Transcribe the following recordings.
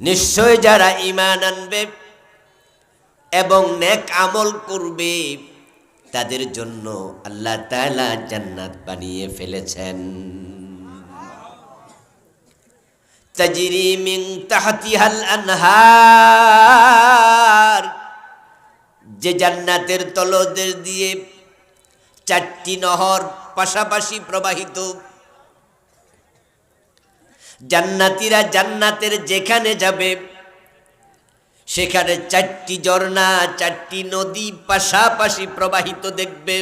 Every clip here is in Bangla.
নিশ্চয় যারা ইমান আনবে এবং নেক আমল করবে, তাদের জন্য আল্লাহ তাআলা জান্নাত বানিয়ে ফেলেছেন। তাজরি মিন তাহতিহাল আনহার, যে জান্নাতের তলদের দিয়ে চারটি নহর পাশাপাশি প্রবাহিত জান্নাতিরা জান্নাতের যেখানে যাবে, সেখানে চারটি ঝর্ণা, চারটি নদী পাশাপাশি প্রবাহিত দেখবে।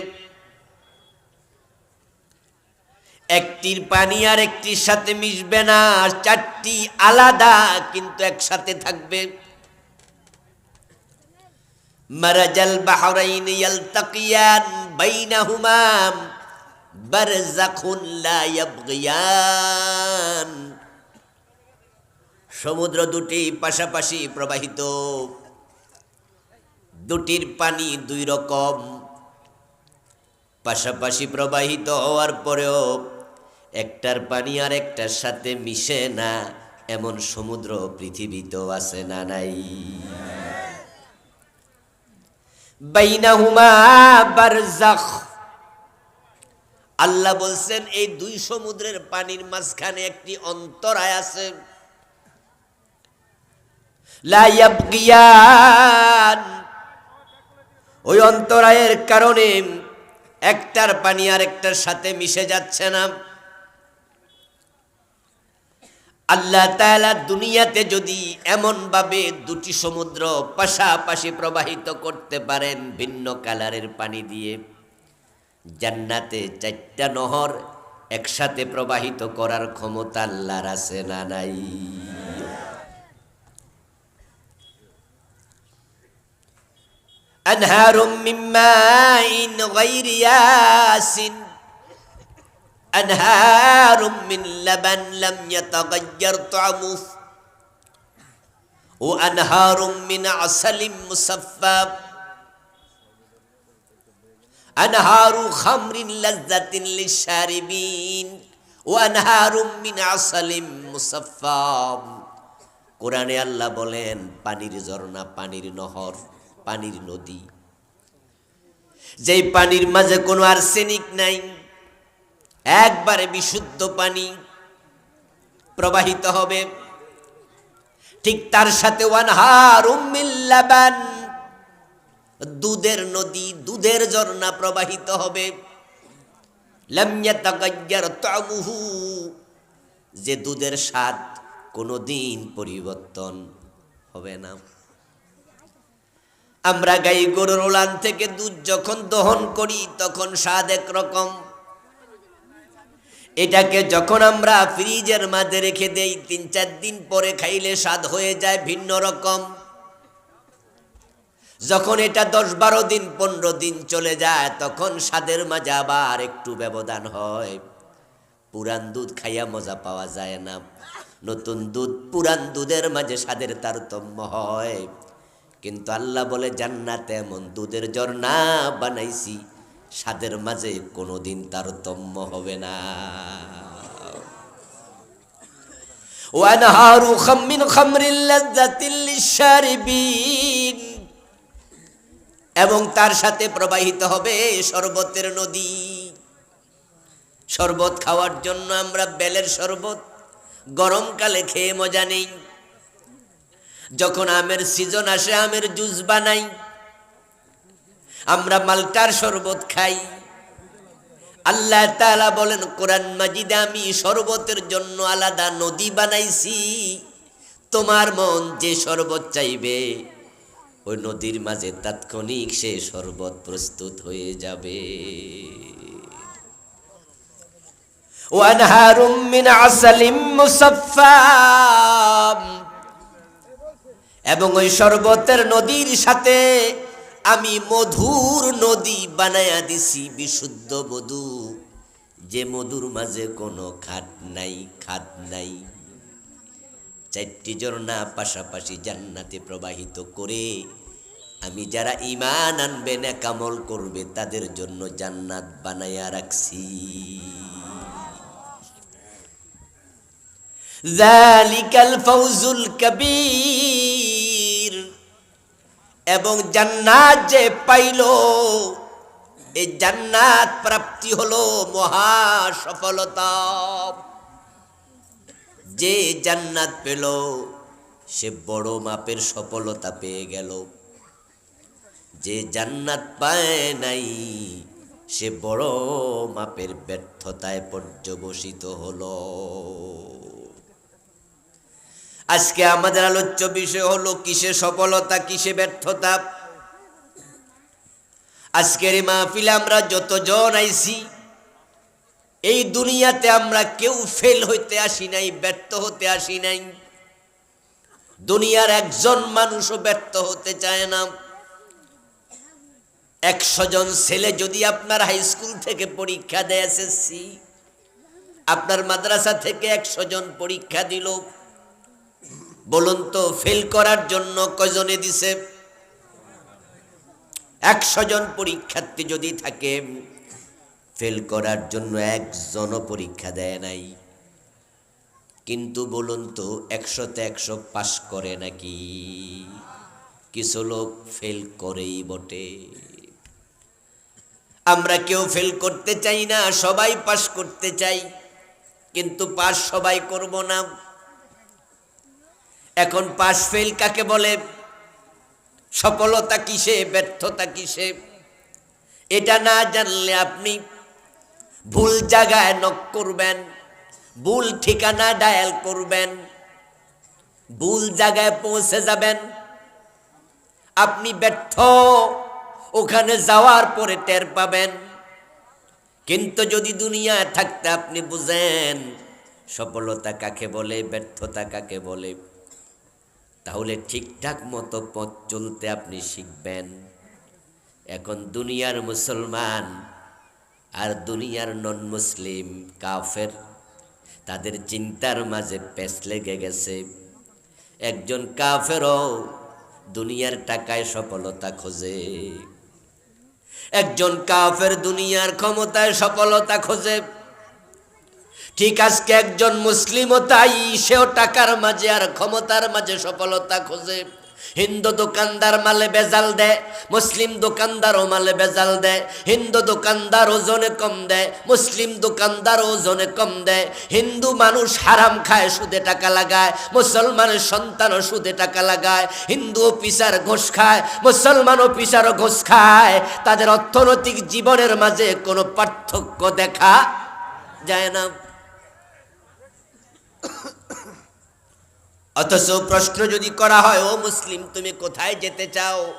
একটির পানি আর একটির সাথে মিশবে না, আর চারটি আলাদা কিন্তু একসাথে থাকবে। মারাজাল বাহরাইন ইয়ালতাকিয়ান বাইনাহুমা বারযাখুন লা ইয়াবগিয়ান। সমুদ্র দুটি পাশাপাশি প্রবাহিত। দুটির পানি দুই রকম। পাশাপাশি প্রবাহিত হওয়ার পরেও একটার পানি আর একটার সাথে মিশে না, এমন সমুদ্র পৃথিবীতেও আছে না নাই। বাইনাহুমা আল্লাহ বলছেন, এই দুই সমুদ্রের পানির মাঝখানে একটি অন্তরায় আছে। লা ইয়াবগিয়ান। ওই অন্তরায়ের কারণে একটার পানি আর একটার সাথে মিশে যাচ্ছে না। আল্লাহ তাআলা দুনিয়াতে যদি এমনভাবে দুটি সমুদ্র পাশাপাশি প্রবাহিত করতে পারেন ভিন্ন কালারের পানি দিয়ে, জান্নাতে চারটা নহর একসাথে প্রবাহিত করার ক্ষমতা আল্লাহর আছে না নাই? أنهار من ماء غير ياسٍ أنهار من لبن لم يتغير طعمه وأنهار من عسل مصفى أنهار خمر لذة للشاربين وأنهار من عسل مصفى কোরআনে আল্লাহ বলেন পানির ঝর্ণা পানির নহর পানির নদী। যেই পানির মাঝে কোনো আর্সেনিক নাই, একবারে বিশুদ্ধ পানি প্রবাহিত হবে। ঠিক তার সাথে উম্মিল্লাবান দুধের নদী, দুধের ঝর্ণা প্রবাহিত হবে। যে দুধের স্বাদ কোনোদিন পরিবর্তন হবে না। আমরা গাই গরুর ওলান থেকে দুধ যখন দহন করি, তখন স্বাদ একরকম। এটাকে যখন আমরা ফ্রিজের মাঝে রেখে দেই, তিন চার দিন পরে খাইলে স্বাদ হয়ে যায় ভিন্ন রকম। যখন এটা দশ বারো দিন, পনেরো দিন চলে যায়, তখন স্বাদের মাঝে আবার একটু ব্যবধান হয়। পুরান দুধ খাইয়া মজা পাওয়া যায় না। নতুন দুধ পুরান দুধের মাঝে স্বাদের তারতম্য হয়। কিন্তু আল্লাহ বলে, জান্নাতে এমন দুধের ঝর্ণা বানাইছি, স্বাদের মাঝে কোনোদিন তারতম্য হবে না। এবং তার সাথে প্রবাহিত হবে শরবতের নদী। শরবত খাওয়ার জন্য আমরা বেলের শরবত, গরমকালে খেয়ে মজা নেই। যখন আমের সিজন আসে, আমের জুস বানাই। আমরা মালটার শরবত খাই। আল্লাহ তাআলা বলেন, কোরআন মাজিদে আমি শরবতের জন্য আলাদা নদী বানাইছি। তোমার মন যে শরবত চাইবে, ওই নদীর মাঝে তাৎক্ষণিক সে শরবত প্রস্তুত হয়ে যাবে। ওয়ানহারুম মিন আসালিম মুসাফফাম। এবং ওই শরবতের নদীর সাথে আমি মধুর নদী বানায়া দিছি, বিশুদ্ধ মধু। যে মধুর মাঝে কোনো খাট নাই, খাদ নাই। চারটি ঝর্ণা পাশাপাশি জান্নাতে প্রবাহিত করে আমি যারা ইমান আনবে না কামল করবে, তাদের জন্য জান্নাত বানাইয়া রাখছি। জালিকাল ফৌজুল কবির। এবং জান্নাত যে পাইল এই জান্নাত প্রাপ্তি হলো মহা সফলতা যে জান্নাত পেল, সে বড় মাপের সফলতা পেয়ে গেল। যে জান্নাত পায় নাই, সে বড় মাপের ব্যর্থতায় পর্যবসিত হলো। আজকে আমাদের আলোচ্য বিষয় হলো কিসে সফলতা কিসে ব্যর্থতা। আজকের এই মাহফিলে আমরা যতজন আইছি, এই দুনিয়াতে আমরা কেউ ফেল হইতে আসি নাই, ব্যর্থ হতে আসি নাই। দুনিয়ার একজন মানুষও ব্যর্থ হতে চায় না। একশো জন ছেলে যদি আপনার হাই স্কুল থেকে পরীক্ষা দেয় এসএসসি আপনার মাদ্রাসা থেকে একশো জন পরীক্ষা দিল বলুন তো ফেল করার জন্য কজনে দিছে? একশো জন পরীক্ষার্থী যদি থাকে ফেল করার জন্য একজনও পরীক্ষা দেয় নাই। কিন্তু বলুন তো, একশোতে একশো পাশ করে নাকি? কিছু লোক ফেল করেই বটে। আমরা কেউ ফেল করতে চাই না, সবাই পাশ করতে চাই, কিন্তু পাশ সবাই করব না। এখন পাশ ফেল কাকে বলে? সফলতা কিসে, ব্যর্থতা কিসে? এটা না জানলে আপনি ভুল জায়গায় নক করবেন, ভুল ঠিকানা ডায়াল করবেন, ভুল জায়গায় পৌঁছে যাবেন। আপনি ব্যর্থ, ওখানে যাওয়ার পরে টের পাবেন। কিন্তু যদি দুনিয়ায় থাকতে আপনি বুঝেন সফলতা কাকে বলে, ব্যর্থতা কাকে বলে? তাহলে ঠিকঠাক মতো পথ চলতে আপনি শিখবেন। এখন দুনিয়ার মুসলমান আর দুনিয়ার নন মুসলিম কাফের, তাদের চিন্তার মাঝে পেস লেগে গেছে। একজন কাফেরও দুনিয়ার টাকায় সফলতা খোঁজে। একজন কাফের দুনিয়ার ক্ষমতায় সফলতা খোঁজে। ঠিক আজকে একজন মুসলিমও তাই, সেও টাকার মাঝে আর ক্ষমতার মাঝে সফলতা খোঁজে। হিন্দু দোকানদার মালে বেজাল দেয়, মুসলিম দোকানদারও মালে বেজাল দেয়। হিন্দু দোকানদার ওজনে কম দেয়, মুসলিম দোকানদার ওজনে কম দেয়। হিন্দু মানুষ হারাম খায়, সুদে টাকা লাগায়। মুসলমানের সন্তানও সুদে টাকা লাগায়। হিন্দু অফিসার ঘোষ খায়, মুসলমান অফিসারও ঘোষ খায়। তাদের অর্থনৈতিক জীবনের মাঝে কোনো পার্থক্য দেখা যায় না। অথচ প্রশ্ন যদি করা হয়, ও মুসলিম, তুমি কোথায় যেতে চাও?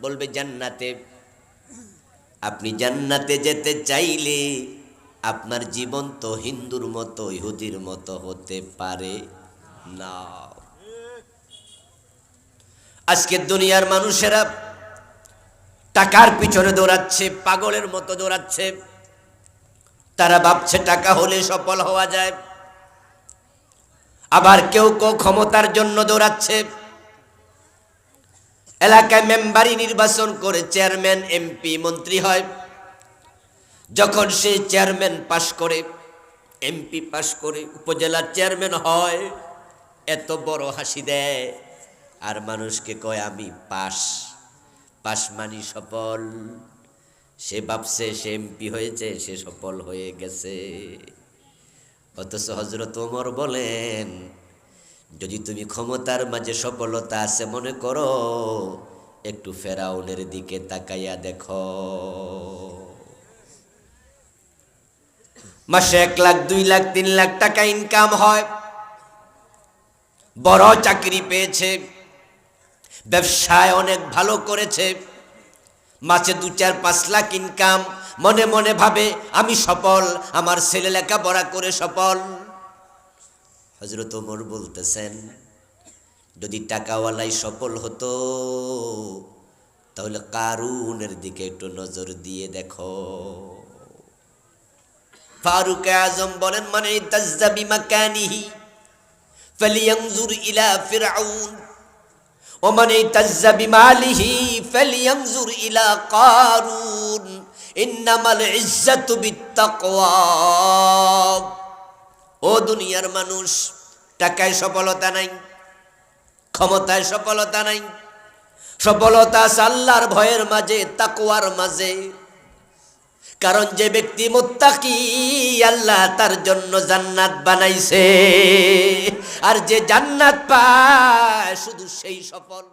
বলবে, জান্নাতে। আপনি জান্নাতে যেতে চাইলে আপনার জীবন তো হিন্দুর মতো, ইহুদির মতো হতে পারে না। আজকে দুনিয়ার মানুষেরা টাকার পিছনে দৌড়াচ্ছে, পাগলের মতো দৌড়াচ্ছে। তারা ভাবছে, টাকা হলে সফল হওয়া যায়। আবার কেউ কেউ ক্ষমতার জন্য দৌড়াচ্ছে। এলাকায় মেম্বারি নির্বাচন করে চেয়ারম্যান, এমপি, মন্ত্রী হয়। যখন সে চেয়ারম্যান পাশ করে, এমপি পাশ করে উপজেলার চেয়ারম্যান হয়, এত বড় হাসি দেয়। আর মানুষকে কয়, আমি পাশ। পাশ মানি সফল। সে ভাবছে সে এমপি হয়েছে, সে সফল হয়ে গেছে। অথচ হজরত ওমর বলেন, যদি তুমি ক্ষমতার মাঝে সফলতা আছে মনে করো, একটু ফেরাউনের দিকে তাকাইয়া দেখো। মাসে এক লাখ, দুই লাখ, তিন লাখ টাকা ইনকাম হয়। বড় চাকরি পেয়েছে, ব্যবসায় অনেক ভালো করেছে। মাসে দু চার পাঁচ লাখ ইনকাম মনে মনে ভাবে, আমি সফল, আমার ছেলে লেখাপড়া করে সফল। হজরত ওমর বলতেছেন, যদি টাকাওয়ালাই সফল হতো, তাহলে কারুনের দিকে একটু নজর দিয়ে দেখো। ফারুক আজম বলেন মানে তাজ্জাবি মাকানিহি ফালিয়ানজুর ইলা ফিরআউন। ওমান ইতাজ্জা বিমালিহি ফালিয়ানজুর ইলা কারুন ইন্নামাল ইজ্জাতু বিত্তাকওয়া ও দুনিয়ার মানুষ, টাকায় সফলতা নাই, ক্ষমতায় সফলতা নাই। সফলতা আল্লাহর ভয়ের মাঝে, তাকওয়ার মাঝে। কারণ যে ব্যক্তি মোত্তাকি, আল্লাহ তার জন্য জান্নাত বানাইছে। আর যে জান্নাত পায়, শুধু সেই সফল।